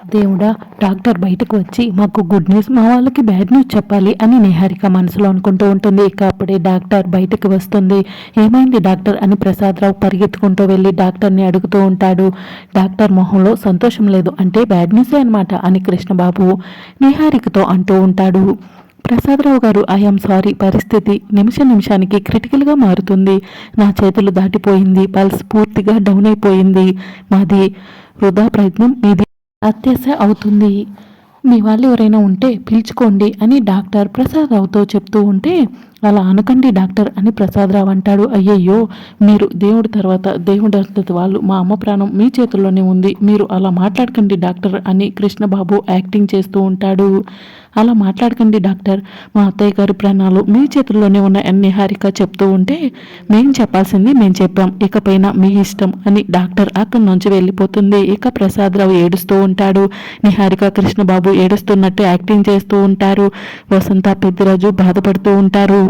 దేవుడా డాక్టర్ బయటకు వచ్చి మాకు గుడ్ న్యూస్ మా వాళ్ళకి బ్యాడ్ న్యూస్ చెప్పాలి అని నిహారిక మనసులో అనుకుంటూ ఉంటుంది. ఇక అప్పుడే డాక్టర్ బయటకు వస్తుంది. ఏమైంది డాక్టర్? అని ప్రసాదరావు పరిగెత్తుకుంటూ వెళ్ళి డాక్టర్ని అడుగుతూ ఉంటాడు. డాక్టర్ మొహంలో సంతోషం లేదు. అంటే బ్యాడ్ న్యూసే అనమాట అని కృష్ణబాబు నిహారికతో అంటూ ఉంటాడు. ప్రసాదరావు గారు ఐఎమ్ సారీ. పరిస్థితి నిమిష నిమిషానికి క్రిటికల్గా మారుతుంది. నా చేతులు దాటిపోయింది. పల్స్ పూర్తిగా డౌన్ అయిపోయింది. మాది వృధా ప్రయత్నం. మీది అత్యాశ అవుతుంది. మీ వాళ్ళు ఎవరైనా ఉంటే పిలుచుకోండి అని డాక్టర్ ప్రసాద్ రావుతో చెప్తూ ఉంటే అలా అనకండి డాక్టర్ అని ప్రసాదరావు అంటాడు. అయ్యయ్యో మీరు దేవుడి తర్వాత దేవుడి అంతటి వాళ్ళు మా అమ్మ ప్రాణం మీ చేతుల్లోనే ఉంది. మీరు అలా మాట్లాడకండి డాక్టర్ అని కృష్ణబాబు యాక్టింగ్ చేస్తూ ఉంటాడు. అలా మాట్లాడకండి డాక్టర్. మా అత్తయ్య గారి ప్రాణాలు మీ చేతుల్లోనే ఉన్న నిహారిక చెప్తూ ఉంటే మేం చెప్పాల్సింది మేము చెప్పాం. ఇకపైన మీ ఇష్టం అని డాక్టర్ అక్కడి నుంచి వెళ్ళిపోతుంది. ఇక ప్రసాదరావు ఏడుస్తూ ఉంటాడు. నిహారిక కృష్ణబాబు ఏడుస్తున్నట్టు యాక్టింగ్ చేస్తూ ఉంటారు. వసంత పెద్దరాజు బాధపడుతూ ఉంటారు.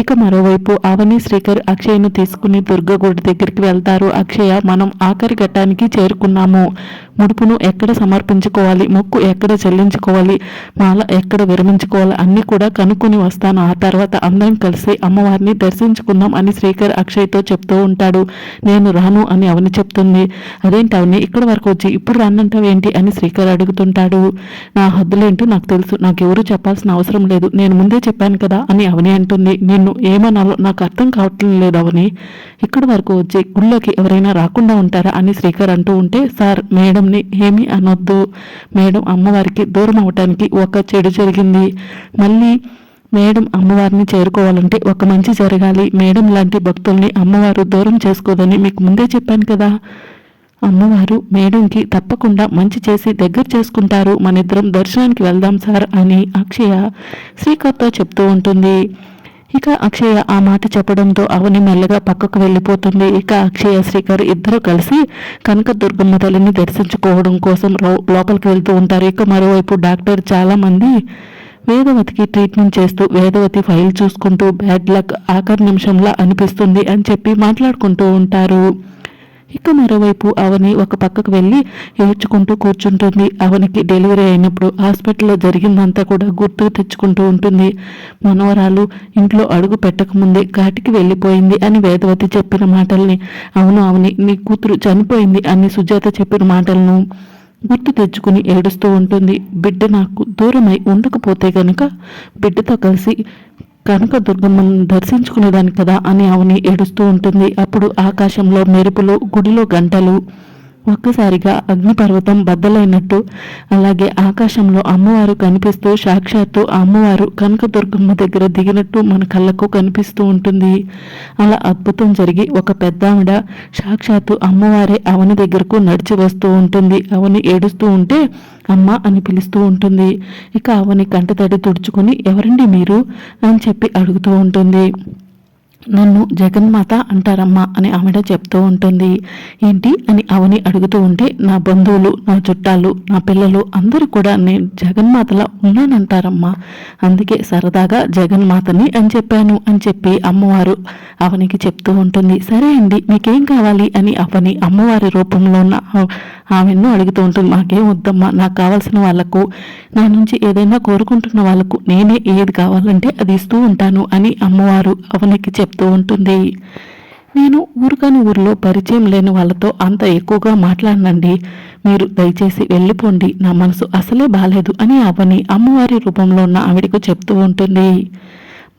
ఇక మరోవైపు అవని శ్రీకర్ అక్షయ్ను తీసుకుని దుర్గగుడి దగ్గరికి వెళ్తారు. అక్షయ మనం ఆఖరి ఘట్టానికి చేరుకున్నాము. ముడుపును ఎక్కడ సమర్పించుకోవాలి? మొక్కు ఎక్కడ చెల్లించుకోవాలి? మాల ఎక్కడ విరమించుకోవాలి? అన్నీ కూడా కనుక్కొని వస్తాను. ఆ తర్వాత అందరం కలిసి అమ్మవారిని దర్శించుకుందాం అని శ్రీకర్ అక్షయ్తో చెప్తూ ఉంటాడు. నేను రాను అని అవని చెప్తుంది. అదేంటి అవని? ఇక్కడ వరకు వచ్చి ఇప్పుడు రానంటావేంటి అని శ్రీకర్ అడుగుతుంటాడు. నా హద్దులేంటో నాకు తెలుసు. నాకెవరూ చెప్పాల్సిన అవసరం లేదు. నేను ముందే చెప్పాను కదా? అని అవని అంటుంది. నేను నన్ను ఏమనాలో నాకు అర్థం కావట్లేదు లేదు అవని ఇక్కడి వరకు వచ్చి గుళ్ళోకి ఎవరైనా రాకుండా ఉంటారా అని శ్రీకర్ అంటూ ఉంటే సార్ మేడంని ఏమీ అనొద్దు. మేడం అమ్మవారికి దూరం అవటానికి ఒక చెడు జరిగింది. మళ్ళీ మేడం అమ్మవారిని చేరుకోవాలంటే ఒక మంచి జరగాలి. మేడం లాంటి భక్తుల్ని అమ్మవారు దూరం చేసుకోదని మీకు ముందే చెప్పాను కదా. అమ్మవారు మేడంకి తప్పకుండా మంచి చేసి దగ్గర చేసుకుంటారు. మన ఇద్దరం దర్శనానికి వెళ్దాం సార్ అని అక్షయ శ్రీకర్తో చెప్తూ ఉంటుంది. ఇక అక్షయ ఆ మాట చెప్పడంతో అవని మెల్లగా పక్కకు వెళ్ళిపోతుంది. ఇక అక్షయ శ్రీకర్ ఇద్దరు కలిసి కనకదుర్గమ్మ తల్లిని దర్శించుకోవడం కోసం లోపలికి వెళ్తూ ఉంటారు. ఇక మరోవైపు డాక్టర్ చాలా మంది వేదవతికి ట్రీట్మెంట్ చేస్తూ వేదవతి ఫైల్ చూసుకుంటూ బ్యాడ్ లక్ ఆఖరి నిమిషంలా అనిపిస్తుంది అని చెప్పి మాట్లాడుకుంటూ ఉంటారు. ఇక మరోవైపు అవని ఒక పక్కకు వెళ్ళి ఏడ్చుకుంటూ కూర్చుంటుంది. అవనికి డెలివరీ అయినప్పుడు హాస్పిటల్లో జరిగిందంతా కూడా గుర్తుకు తెచ్చుకుంటూ ఉంటుంది. మనవరాలు ఇంట్లో అడుగు పెట్టకముందే ఘాటికి వెళ్ళిపోయింది అని వేదవతి చెప్పిన మాటల్ని అవును అవని నీ కూతురు చనిపోయింది అని సుజాత చెప్పిన మాటలను గుర్తు తెచ్చుకుని ఏడుస్తూ ఉంటుంది. బిడ్డ నాకు దూరమై ఉండకపోతే గనుక బిడ్డతో కలిసి కనుక దుర్గమ్మను దర్శించుకునేదాన్ని కదా అని అవని ఏడుస్తూ ఉంటుంది. అప్పుడు ఆకాశంలో మెరుపులు గుడిలో గంటలు. ఒక్కసారిగా అగ్నిపర్వతం బద్దలైనట్టు అలాగే ఆకాశంలో అమ్మవారు కనిపిస్తూ సాక్షాత్తు ఆ అమ్మవారు కనకదుర్గమ్మ దగ్గర దిగినట్టు మన కళ్ళకు కనిపిస్తూ ఉంటుంది. అలా అద్భుతం జరిగి ఒక పెద్దావిడ సాక్షాత్తు అమ్మవారే అవని దగ్గరకు నడిచి వస్తూ ఉంటుంది. అవని ఏడుస్తూ ఉంటే అమ్మ అని పిలుస్తూ ఉంటుంది. ఇక అవని కంటతడి తుడుచుకొని ఎవరండి మీరు? అని చెప్పి అడుగుతూ ఉంటుంది. నన్ను జగన్మాత అంటారమ్మా అని ఆవిడ చెప్తూ ఉంటుంది. ఏంటి అని అవని అడుగుతూ ఉంటే నా బంధువులు నా చుట్టాలు నా పిల్లలు అందరూ కూడా నేను జగన్మాతలా ఉన్నానంటారమ్మా. అందుకే సరదాగా జగన్మాతని అని చెప్పాను అని చెప్పి అమ్మవారు అవనికి చెప్తూ ఉంటుంది. సరే అండి మీకేం కావాలి అని అవని అమ్మవారి రూపంలో ఉన్న ఆమెను అడుగుతూ ఉంటుంది నాకేం వద్దమ్మా నాకు కావాల్సిన వాళ్ళకు నా నుంచి ఏదైనా కోరుకుంటున్న వాళ్ళకు నేనే ఏది కావాలంటే అది ఇస్తూ ఉంటాను అని అమ్మవారు అవనికి చెప్తూ ఉంటుంది. నేను ఊరుకాని ఊరిలో పరిచయం లేని వాళ్ళతో అంత ఎక్కువగా మాట్లాడనండి. మీరు దయచేసి వెళ్ళిపోండి. నా మనసు అసలే బాలేదు అని అవని అమ్మవారి రూపంలో ఉన్న ఆవిడకు చెప్తూ ఉంటుంది.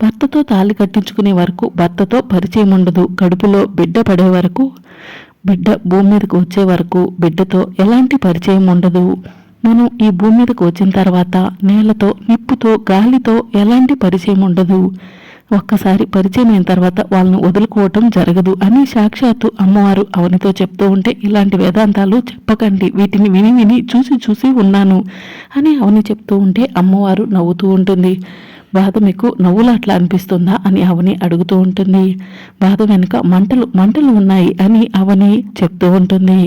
భర్తతో తాళి కట్టించుకునే వరకు భర్తతో పరిచయం ఉండదు. కడుపులో బిడ్డ పడే వరకు బిడ్డ భూమి మీదకు వచ్చే వరకు బిడ్డతో ఎలాంటి పరిచయం ఉండదు. మనం ఈ భూమి మీదకు వచ్చిన తర్వాత నేలతో నిప్పుతో గాలితో ఎలాంటి పరిచయం ఉండదు. ఒక్కసారి పరిచయం అయిన తర్వాత వాళ్ళని వదులుకోవటం జరగదు అని సాక్షాత్తు అమ్మవారు అవనితో చెప్తూ ఉంటే ఇలాంటి వేదాంతాలు చెప్పకండి వీటిని విని విని చూసి చూసి ఉన్నాను అని అవని చెప్తూ ఉంటే అమ్మవారు నవ్వుతూ ఉంటుంది. బాధ మీకు నవ్వులు అట్లా అనిపిస్తుందా అని అవని అడుగుతూ ఉంటుంది. బాధ వెనుక మంటలు మంటలు ఉన్నాయి అని అవని చెప్తూ ఉంటుంది.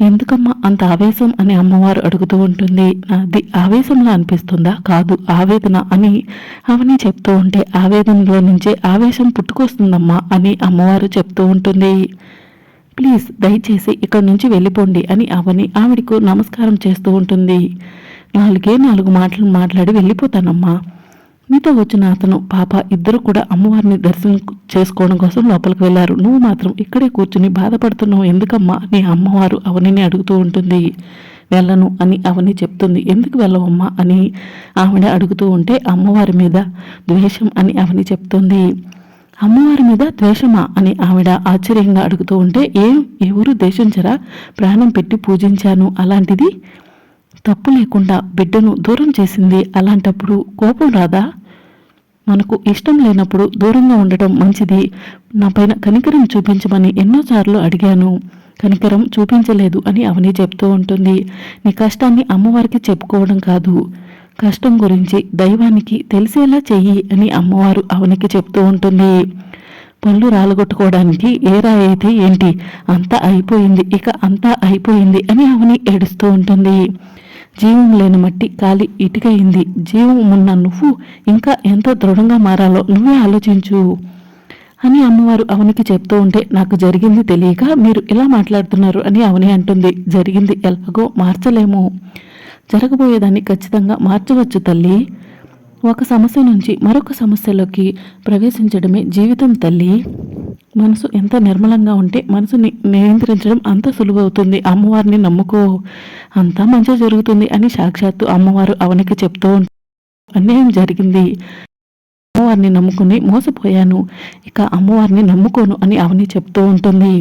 ఎందుకమ్మా అంత ఆవేశం అని అమ్మవారు అడుగుతూ ఉంటుంది. నాది ఆవేశంలా అనిపిస్తుందా? కాదు ఆవేదన అని అవని చెప్తూ ఉంటే ఆవేదనలో నుంచే ఆవేశం పుట్టుకొస్తుందమ్మా అని అమ్మవారు చెప్తూ ఉంటుంది. ప్లీజ్ దయచేసి ఇక్కడి నుంచి వెళ్ళిపోండి అని అవని ఆవిడకు నమస్కారం చేస్తూ ఉంటుంది. నాలుగే నాలుగు మాటలు మాట్లాడి వెళ్ళిపోతానమ్మా. నీతో వచ్చిన అతను పాప ఇద్దరు కూడా అమ్మవారిని దర్శనం చేసుకోవడం కోసం లోపలికి వెళ్ళారు నువ్వు మాత్రం ఇక్కడే కూర్చుని బాధపడుతున్నావు. ఎందుకమ్మా? నీ అమ్మవారు అవనిని అడుగుతూ ఉంటుంది. వెళ్ళను అని అవని చెప్తుంది. ఎందుకు వెళ్ళవమ్మా? అని ఆవిడ అడుగుతూ ఉంటే అమ్మవారి మీద ద్వేషం అని అవని చెప్తుంది. అమ్మవారి మీద ద్వేషమా? అని ఆవిడ ఆశ్చర్యంగా అడుగుతూ ఉంటే ఏం? ఎవరు ద్వేషించరా? ప్రాణం పెట్టి పూజించాను. అలాంటిది తప్పు లేకుండా బిడ్డను దూరం చేసింది అలాంటప్పుడు కోపం రాదా? మనకు ఇష్టం లేనప్పుడు దూరంగా ఉండటం మంచిది. నా పైన కనికరం చూపించమని ఎన్నోసార్లు అడిగాను. కనికరం చూపించలేదు అని అవని చెప్తూ ఉంటుంది. నీ కష్టాన్ని అమ్మవారికి చెప్పుకోవడం కాదు. కష్టం గురించి దైవానికి తెలిసేలా చెయ్యి అని అమ్మవారు అవనికి చెప్తూ ఉంటుంది. పళ్ళు రాలగొట్టుకోవడానికి ఏ రాయి అయితే ఏంటి? అంతా అయిపోయింది. ఇక అంతా అయిపోయింది అని అవని ఏడుస్తూ ఉంటుంది. జీవం లేని మట్టి కాలి ఇటుకయింది జీవం ఉన్న నువ్వు ఇంకా ఎంత దృఢంగా మారాలో నువ్వే ఆలోచించు అని అమ్మవారు అవనికి చెప్తూ ఉంటే నాకు జరిగింది తెలియక మీరు ఇలా మాట్లాడుతున్నారు అని అవని అంటుంది. జరిగింది ఎలాగో మార్చలేము. జరగబోయేదాన్ని ఖచ్చితంగా మార్చవచ్చు తల్లి. ఒక సమస్య నుంచి మరొక సమస్యలోకి ప్రవేశించడమే జీవితం తల్లి. మనసు ఎంత నిర్మలంగా ఉంటే మనసుని నియంత్రించడం అంత సులువవుతుంది. అమ్మవారిని నమ్ముకో. అంతా మంచి జరుగుతుంది అని సాక్షాత్తు అమ్మవారు అవనికి చెప్తూ అన్యాయం జరిగింది. అమ్మవారిని నమ్ముకుని మోసపోయాను. ఇక అమ్మవారిని నమ్ముకోను అని అవని చెప్తూ ఉంటుంది.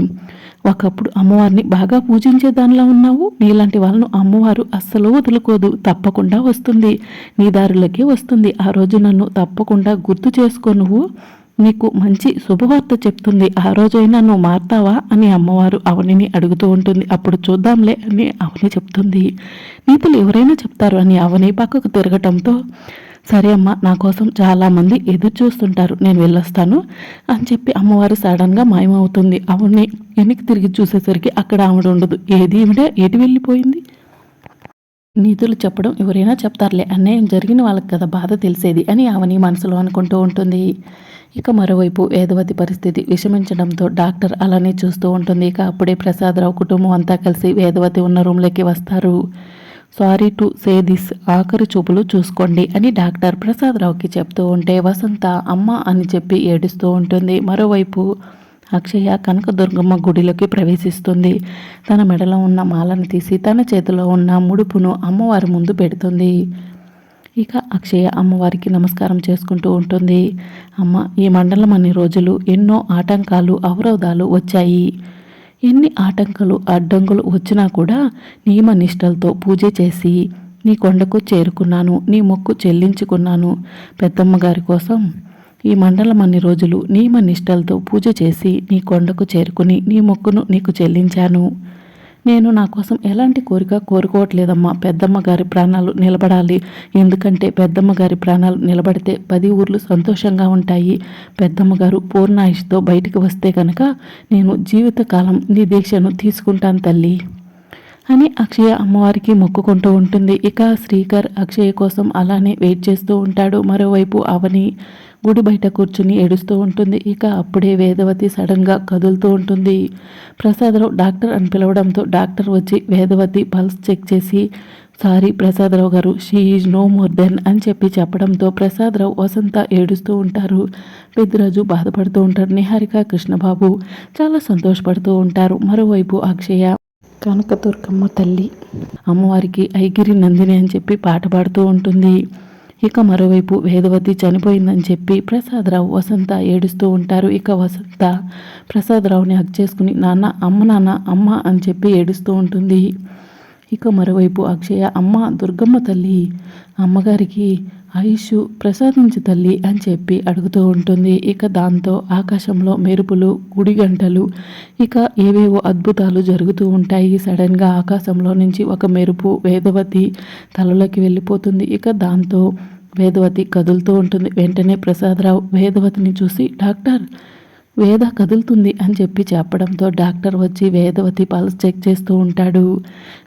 ఒకప్పుడు అమ్మవారిని బాగా పూజించే దానిలో ఉన్నావు. నీలాంటి వాళ్ళను అమ్మవారు అస్సలు వదులుకోదు. తప్పకుండా వస్తుంది. నీ దారులకే వస్తుంది. ఆ రోజు నన్ను తప్పకుండా గుర్తు చేసుకో నువ్వు. నీకు మంచి శుభవార్త చెప్తుంది. ఆ రోజైనా నువ్వు మారుతావా అని అమ్మవారు అవనిని అడుగుతూ ఉంటుంది. అప్పుడు చూద్దాంలే అని అవని చెప్తుంది. నీతులు ఎవరైనా చెప్తారు అని అవని పక్కకు తిరగటంతో సరే అమ్మ నా కోసం చాలామంది ఎదురు చూస్తుంటారు నేను వెళ్ళొస్తాను అని చెప్పి అమ్మవారు సడన్గా మాయమవుతుంది. ఆవిడని వెనక్కి తిరిగి చూసేసరికి అక్కడ ఆవిడ ఉండదు. ఏది ఈవిడ? ఏటి వెళ్ళిపోయింది? నీతులు చెప్పడం ఎవరైనా చెప్తారులే. అన్యాయం జరిగిన వాళ్ళకి కదా బాధ తెలిసేది అని ఆమెని మనసులో అనుకుంటూ ఉంటుంది. ఇక మరోవైపు వేదవతి పరిస్థితి విషమించడంతో డాక్టర్ అలానే చూస్తూ ఉంటుంది. ఇక అప్పుడే ప్రసాదరావు కుటుంబం అంతా కలిసి వేదవతి ఉన్న రూమ్లోకి వస్తారు. సారీ టు సే దిస్ ఆఖరి చూపులు చూసుకోండి అని డాక్టర్ ప్రసాదరావుకి చెప్తూ ఉంటే వసంత అమ్మ అని చెప్పి ఏడుస్తూ ఉంటుంది. మరోవైపు అక్షయ కనకదుర్గమ్మ గుడిలోకి ప్రవేశిస్తుంది. తన మెడలో ఉన్న మాలను తీసి తన చేతిలో ఉన్న ముడుపును అమ్మవారి ముందు పెడుతుంది. ఇక అక్షయ అమ్మవారికి నమస్కారం చేసుకుంటూ ఉంటుంది. అమ్మ ఈ మండలం అన్ని రోజులు ఎన్నో ఆటంకాలు అవరోధాలు వచ్చాయి. ఎన్ని ఆటంకాలు అడ్డంకులు వచ్చినా కూడా నియమ నిష్టలతో పూజ చేసి నీ కొండకు చేరుకున్నాను నీ మొక్కు చెల్లించుకున్నాను. పెద్దమ్మ గారి కోసం ఈ మండలం అన్ని రోజులు నియమ నిష్టలతో పూజ చేసి నీ కొండకు చేరుకుని నీ మొక్కును నీకు చెల్లించాను. నేను నా కోసం ఎలాంటి కోరిక కోరుకోవట్లేదమ్మా. పెద్దమ్మ గారి ప్రాణాలు నిలబడాలి. ఎందుకంటే పెద్దమ్మ గారి ప్రాణాలు నిలబడితే పది ఊర్లు సంతోషంగా ఉంటాయి. పెద్దమ్మ గారు పూర్ణాయుష్తో బయటికి వస్తే కనుక నేను జీవితకాలం నీ దీక్షను తీసుకుంటాను తల్లి అని అక్షయ అమ్మవారికి మొక్కుకుంటూ ఉంటుంది. ఇక శ్రీకర్ అక్షయ కోసం అలానే వెయిట్ చేస్తూ ఉంటాడు. మరోవైపు అవని గుడి బయట కూర్చుని ఏడుస్తూ ఉంటుంది. ఇక అప్పుడే వేదవతి సడన్గా కదులుతూ ఉంటుంది. ప్రసాదరావు డాక్టర్ అని పిలవడంతో డాక్టర్ వచ్చి వేదవతి పల్స్ చెక్ చేసి sorry Prasadarao garu she is no more then అని చెప్పి చెప్పడంతో ప్రసాదరావు వసంత ఏడుస్తూ ఉంటారు. పెద్దరాజు బాధపడుతూ ఉంటారు. నిహారిక కృష్ణబాబు చాలా సంతోషపడుతూ ఉంటారు. మరోవైపు అక్షయ కనకదుర్గమ్మ తల్లి అమ్మవారికి ఐగిరి నందిని అని చెప్పి పాట పాడుతూ ఉంటుంది. ఇక మరోవైపు వేదవతి చనిపోయిందని చెప్పి ప్రసాదరావు వసంత ఏడుస్తూ ఉంటారు. ఇక వసంత ప్రసాదరావుని హక్ చేసుకుని నాన్న అమ్మ నాన్న అమ్మ అని చెప్పి ఏడుస్తూ ఉంటుంది. ఇక మరోవైపు అక్షయ అమ్మ దుర్గమ్మ తల్లి అమ్మగారికి ఆయుష్ ప్రసాదించు తల్లి అని చెప్పి అడుగుతూ ఉంటుంది. ఇక దాంతో ఆకాశంలో మెరుపులు గుడి గంటలు ఇక ఏవేవో అద్భుతాలు జరుగుతూ ఉంటాయి. సడన్గా ఆకాశంలో నుంచి ఒక మెరుపు వేదవతి తలలోకి వెళ్ళిపోతుంది. ఇక దాంతో వేదవతి కదులుతూ ఉంటుంది. వెంటనే ప్రసాదరావు వేదవతిని చూసి డాక్టర్ వేద కదులుతుంది అని చెప్పి చెప్పడంతో డాక్టర్ వచ్చి వేదవతి పల్స్ చెక్ చేస్తూ ఉంటాడు.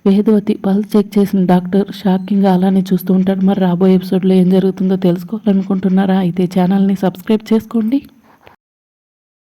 వేదవతి పల్స్ చెక్ చేసిన డాక్టర్ షాకింగ్గా అలానే చూస్తూ ఉంటాడు. మరి రాబోయే ఎపిసోడ్లో ఏం జరుగుతుందో తెలుసుకోవాలనుకుంటున్నారా? అయితే ఛానల్ని సబ్స్క్రైబ్ చేసుకోండి.